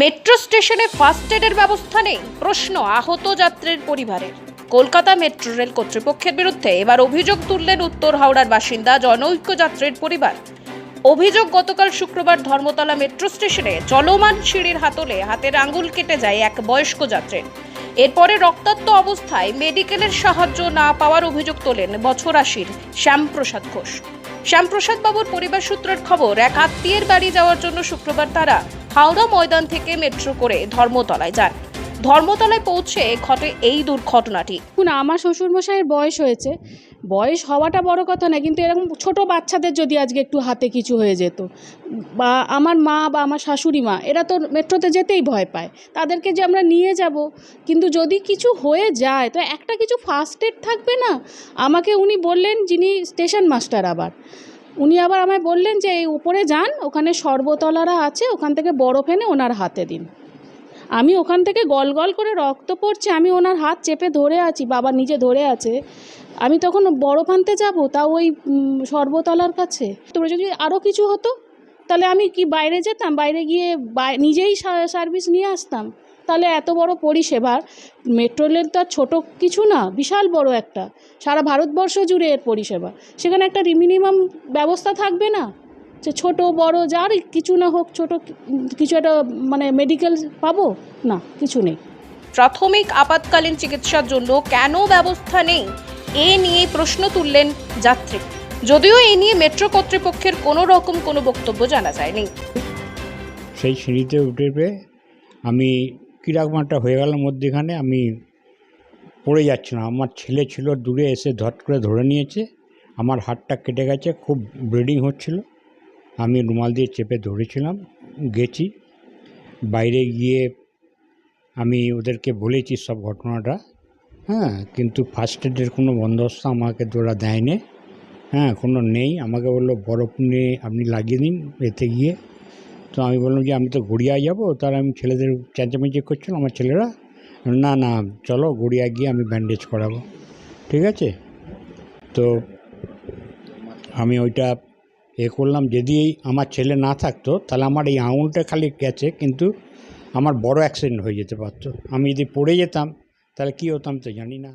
Metro স্টেশনে first এডের ব্যবস্থা নেই? প্রশ্ন আহত যাত্রীর পরিবারের। কলকাতা মেট্রো রেল কর্তৃপক্ষের বিরুদ্ধে এবার অভিযোগ তুললেন উত্তর হাওড়ার বাসিন্দা জনৈক্য যাত্রীর পরিবার। অভিযোগ গতকাল শুক্রবার ধর্মতলা মেট্রো স্টেশনে চলমান সিঁড়ির হাতলে হাতের আঙ্গুল কেটে যায় এক বয়স্ক যাত্রীর এরপরে রক্তাক্ত অবস্থায় মেডিকেলের সাহায্য না পাওয়ার অভিযোগ তোলেন বছর আশির শ্যামপ্রসাদ ঘোষ। শ্যামপ্রসাদ বাবুর পরিবার সূত্রের খবর, এক আত্মীয়ের বাড়ি যাওয়ার জন্য শুক্রবার তারা হাওড়া ময়দান থেকে মেট্রো করে ধর্মতলায় যান। ধর্মতলায় পৌঁছে ঘটে এই দুর্ঘটনাটি। দেখুন আমার শ্বশুরমশাইয়ের বয়স হয়েছে। বয়স হওয়াটা বড় কথা না কিন্তু এরকম ছোট বাচ্চাদের যদি আজকে একটু হাতে কিছু হয়ে যেত, বা আমার মা বা আমার শাশুড়ি মা, এরা তো মেট্রোতে যেতেই ভয় পায়। তাদেরকে যে আমরা নিয়ে যাব, কিন্তু যদি কিছু হয়ে যায়, তো একটা কিছু ফার্স্ট এড থাকবে না? আমাকে উনি বললেন, যিনি স্টেশন মাস্টার আবার। উনি আবার আমায় বললেন যে, এই উপরে যান, ওখানে সর্বতলারা আছে, ওখান থেকে বরফ এনে ওনার হাতে দিন। আমি ওখান থেকে গল গল করে রক্ত পড়ছে, আমি ওনার হাত চেপে ধরে আছি, বাবা নিজে ধরে আছে। আমি তখন বরফ আনতে যাব, তাও ওই সর্বতলার কাছে। তোমরা যদি আরও কিছু হতো তাহলে আমি কি বাইরে যেতাম? বাইরে গিয়ে নিজেই সার্ভিস নিয়ে আসতাম? তাহলে এত বড় পরিষেবার মেট্রো রেল তো আর ছোটো কিছু না, বিশাল বড় একটা। সারা ভারতবর্ষ জুড়ে এর পরিষেবা। সেখানে একটা মিনিমাম ব্যবস্থা থাকবে না? যে ছোট, বড়, যার কিছু না হোক, ছোট কিছু একটা মানে মেডিকেল পাবো? না, কিছু নেই। প্রাথমিক আপাতকালীন চিকিৎসার জন্য কেন ব্যবস্থা নেই? এ নিয়ে প্রশ্ন তুললেন যাত্রী। যদিও এ নিয়ে মেট্রো কর্তৃপক্ষের কোনো রকম কোনো বক্তব্য জানা যায়নি। সেই সিঁড়িতে উঠে পেয়ে আমি কীরকম একটা হয়ে গেল মধ্যেখানে, আমি পড়ে যাচ্ছিলাম। আমার ছেলে ছিল দূরে, এসে ধট করে ধরে নিয়েছে। আমার হাতটা কেটে গেছে, খুব ব্লিডিং হচ্ছিল। আমি রুমাল দিয়ে চেপে ধরেছিলাম, গেছি। বাইরে গিয়ে আমি ওদেরকে বলেছি সব ঘটনাটা। হ্যাঁ কিন্তু ফার্স্ট এডের কোনো বন্দোবস্ত আমাকে তোরা দেয়নি। হ্যাঁ কোনো নেই। আমাকে বলল, বরফ নিয়ে আপনি লাগিয়ে দিন এতে গিয়ে। তো আমি বললাম যে, আমি তো গড়িয়া যাব তার আমি ছেলেদের চেঁচামেচি করছিলাম আমার ছেলেরা। না না, চলো গড়িয়া গিয়ে আমি ব্যান্ডেজ করাবো। ঠিক আছে? তো আমি ওইটা এ করলাম। যদি আমার ছেলে না থাকতো, তাহলে আমার এই আঙুলটা খালি গেছে, কিন্তু আমার বড় অ্যাক্সিডেন্ট হয়ে যেতে পারতো। আমি যদি পড়ে যেতাম, তাহলে কী হতাম তো জানি না।